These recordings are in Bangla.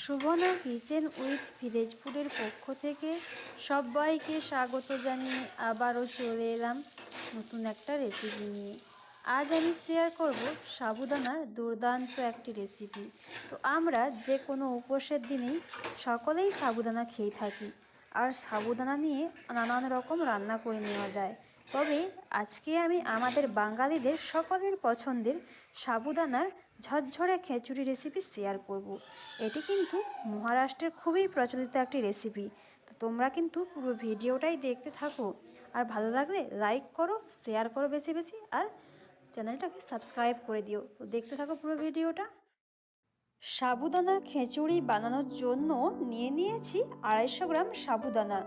সুবনা কিচেন উইথ ভিলেজপুরের পক্ষ থেকে সবাইকে স্বাগত জানিয়ে আবারও চলে এলাম নতুন একটা রেসিপি নিয়ে। আজ আমি শেয়ার করব সাবুদানার দুর্দান্ত একটি রেসিপি তো আমরা যে কোনো উপোসের দিনেই সকলেই সাবুদানা খেয়ে থাকি। আর সাবুদানা নিয়ে নানান রকম রান্না করে নেওয়া যায়। তবে আজকে আমি আমাদের বাঙালিদের সকলের পছন্দের সাবুদানার ঝরঝরে খিচুড়ি রেসিপি শেয়ার করব। এটি কিন্তু মহারাষ্ট্রের খুবই প্রচলিত একটি রেসিপি তো তোমরা কিন্তু পুরো ভিডিওটাই দেখতে থাকো। আর ভালো লাগলে লাইক করো শেয়ার করো বেশি বেশি আর চ্যানেলটাকে সাবস্ক্রাইব করে দিও। তো দেখতে থাকো পুরো ভিডিওটা। সাবুদানার খিচুড়ি বানানোর জন্য নিয়ে নিয়েছি আড়াইশো গ্রাম সাবুদানা।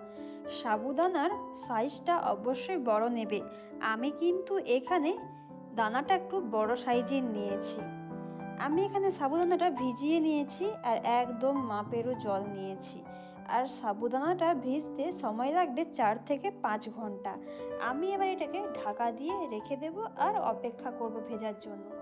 সাবুদানার সাইজটা অবশ্যই বড় নেবে। আমি কিন্তু এখানে দানাটা একটু বড় সাইজের নিয়েছি। আমি এখানে সাবুদানাটা ভিজিয়ে নিয়েছি আর একদম মাপেরও জল নিয়েছি। আর সাবুদানাটা ভিজতে সময় লাগবে চার থেকে পাঁচ ঘণ্টা। আমি এবার এটাকে ঢাকা দিয়ে রেখে দেব আর অপেক্ষা করব ভেজার জন্য।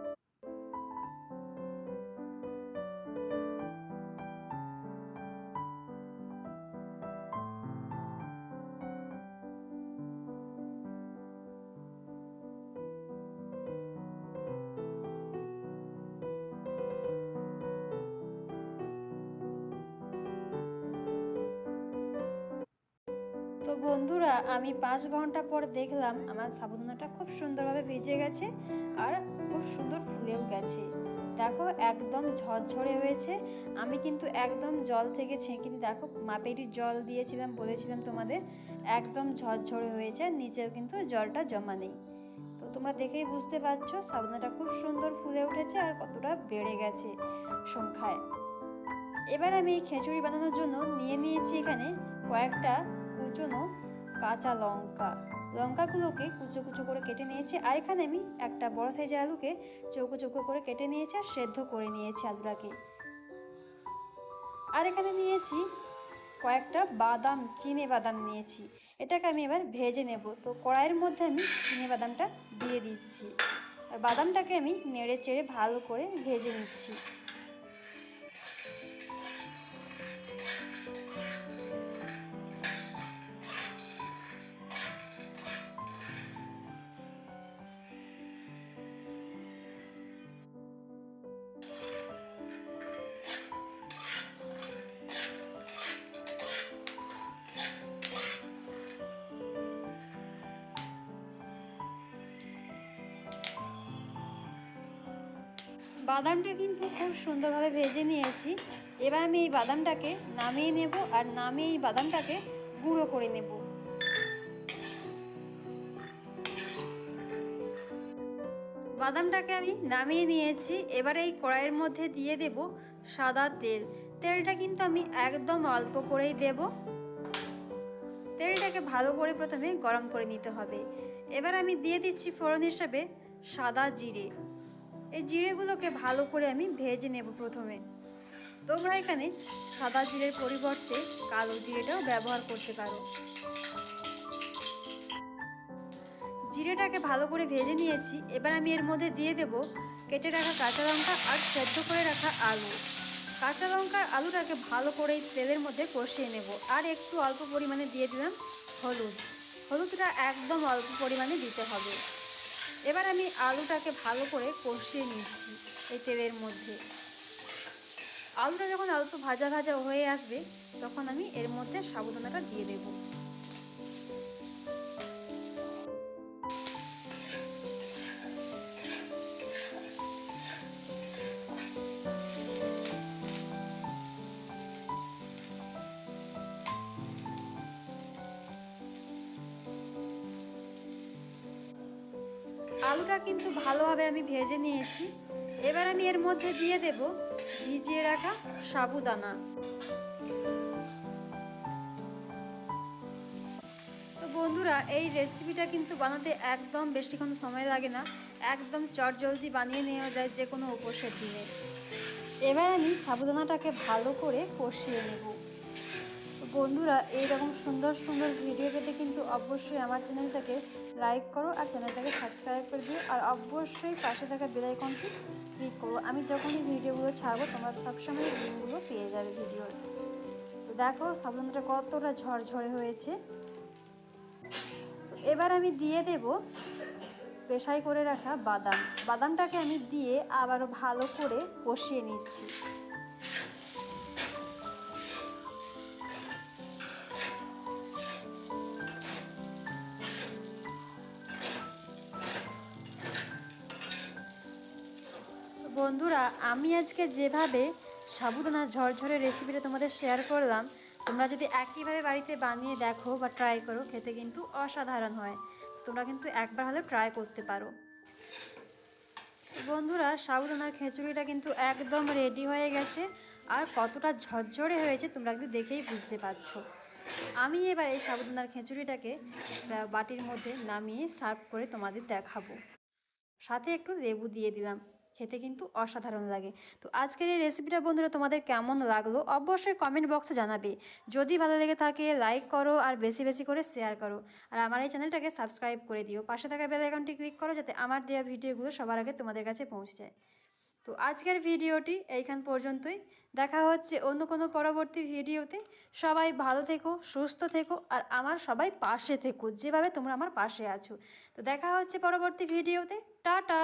বন্ধুরা, আমি পাঁচ ঘণ্টা পর দেখলাম আমার সাবুদানাটা খুব সুন্দরভাবে ভিজে গেছে আর খুব সুন্দর ফুলেও গেছে। দেখো, একদম ঝরঝরে হয়েছে। আমি কিন্তু একদম জল থেকে ছেঁকিনি দেখো, মাপেরই জল দিয়েছিলাম, বলেছিলাম তোমাদের, একদম ঝরঝরে হয়েছে নিচেও কিন্তু জলটা জমা নেই। তো তোমরা দেখেই বুঝতে পারছ সাবুদানাটা খুব সুন্দর ফুলে উঠেছে আর কতটা বেড়ে গেছে সংখ্যায়। এবার আমি এই খিচুড়ি বানানোর জন্য নিয়ে নিয়েছি এখানে কয়েকটা কুচনো কাঁচা লঙ্কা। লঙ্কাগুলোকে কুচো কুচো করে কেটে নিয়েছি। আর এখানে আমি একটা বড় সাইজের আলুকে চৌকো চৌকো করে কেটে নিয়েছি আর সেদ্ধ করে নিয়েছি আলুটাকে। আর এখানে নিয়েছি কয়েকটা বাদাম, চিনে বাদাম নিয়েছি। এটাকে আমি এবার ভেজে নেব। তো কড়াইয়ের মধ্যে আমি চিনে বাদামটা দিয়ে দিচ্ছি। আর বাদামটাকে আমি নেড়ে চেড়ে ভালো করে ভেজে নিচ্ছি। বাদামটা কিন্তু খুব সুন্দরভাবে ভেজে নিয়েছি। এবার আমি এই বাদামটাকে নামিয়ে নেব আর নামিয়ে এই বাদামটাকে গুঁড়ো করে নেব। বাদামটাকে আমি নামিয়ে নিয়েছি। এবার এই কড়াইয়ের মধ্যে দিয়ে দেব সাদা তেল। তেলটা কিন্তু আমি একদম অল্প করেই দেব। তেলটাকে ভালো করে প্রথমে গরম করে নিতে হবে। এবার আমি দিয়ে দিচ্ছি ফোড়ন হিসাবে সাদা জিরে। এই জিরেগুলোকে ভালো করে আমি ভেজে নেব প্রথমে। তোমরা এখানে সাদা জিরের পরিবর্তে কালো জিরেটাও ব্যবহার করতে পারো। জিরেটাকে ভালো করে ভেজে নিয়েছি। এবার আমি এর মধ্যে দিয়ে দেব কেটে রাখা কাঁচা লঙ্কা আর সেদ্ধ করে রাখা আলু। কাঁচা লঙ্কার আলুটাকে ভালো করে তেলের মধ্যে কষিয়ে নেব। আর একটু অল্প পরিমাণে দিয়ে দিলাম হলুদ। হলুদটা একদম অল্প পরিমাণে দিতে হবে। এবার আমি আলুটাকে ভালো করে কষিয়ে নিচ্ছি এই তেলের মধ্যে। আলুটা যখন অল্প ভাজা ভাজা হয়ে আসবে, তখন আমি এর মধ্যে সাবুদানাটা দিয়ে দেব। আলুটা কিন্তু ভালোভাবে আমি ভেজে নিয়েছি। এবার আমি এর মধ্যে দিয়ে দেব ভিজিয়ে রাখা সাবুদানা। তো বন্ধুরা, এই রেসিপিটা কিন্তু বানাতে একদম বেশিক্ষণ সময় লাগে না। একদম চট জলদি বানিয়ে নেওয়া যায় যে কোনো উপোসের দিনে এবার আমি সাবুদানাটাকে ভালো করে কষিয়ে নেব। বন্ধুরা, এইরকম সুন্দর সুন্দর ভিডিও পেতে কিন্তু অবশ্যই আমার চ্যানেলটাকে লাইক করো আর চ্যানেলটাকে সাবস্ক্রাইব করে দিও। আর অবশ্যই পাশে থাকা বেল আইকনটি ক্লিক করো। আমি যখনই ভিডিওগুলো ছাড়বো, তোমরা সবসময় লিঙ্কগুলো পেয়ে যাবে ভিডিওর তো দেখো সাবধানটা কতটা ঝরঝরে হয়েছে। তো এবার আমি দিয়ে দেব পেশাই করে রাখা বাদাম। বাদামটাকে আমি দিয়ে আবারও ভালো করে কষিয়ে নিচ্ছি। বন্ধুরা, আমি আজকে যেভাবে সাবুদানা ঝরঝরে রেসিপিটা তোমাদের শেয়ার করলাম, তোমরা যদি একইভাবে বাড়িতে বানিয়ে দেখো বা ট্রাই করো, খেতে কিন্তু অসাধারণ হয়। তোমরা কিন্তু একবার হলে ট্রাই করতে পারো। বন্ধুরা, সাবুদানার খিচুড়িটা কিন্তু একদম রেডি হয়ে গেছে, আর কতটা ঝরঝরে হয়েছে তোমরা কিন্তু দেখেই বুঝতে পারছ। আমি এবার এই সাবুদানার খিচুড়িটাকে বাটির মধ্যে নামিয়ে সার্ভ করে তোমাদের দেখাবো। সাথে একটু লেবু দিয়ে দিলাম। খেতে কিন্তু অসাধারণ লাগে। তো আজকের এই রেসিপিটা বন্ধুরা তোমাদের কেমন লাগল অবশ্যই কমেন্ট বক্সে জানাবে। যদি ভালো লেগে থাকে লাইক করো আর বেশি বেশি করে শেয়ার করো। আর আমার এই চ্যানেলটাকে সাবস্ক্রাইব করে দিও। পাশে থাকা বেল আইকনটি ক্লিক করো যাতে আমার দেওয়া ভিডিওগুলো সবার আগে তোমাদের কাছে পৌঁছে যায়। তো আজকের ভিডিওটি এইখান পর্যন্তই। দেখা হচ্ছে অন্য কোনো পরবর্তী ভিডিওতে সবাই ভালো থেকো, সুস্থ থেকো আর আমার সবাই পাশে থেকো। যেভাবে তোমরা আমার পাশে আছো। তো দেখা হচ্ছে পরবর্তী ভিডিওতে টাটা!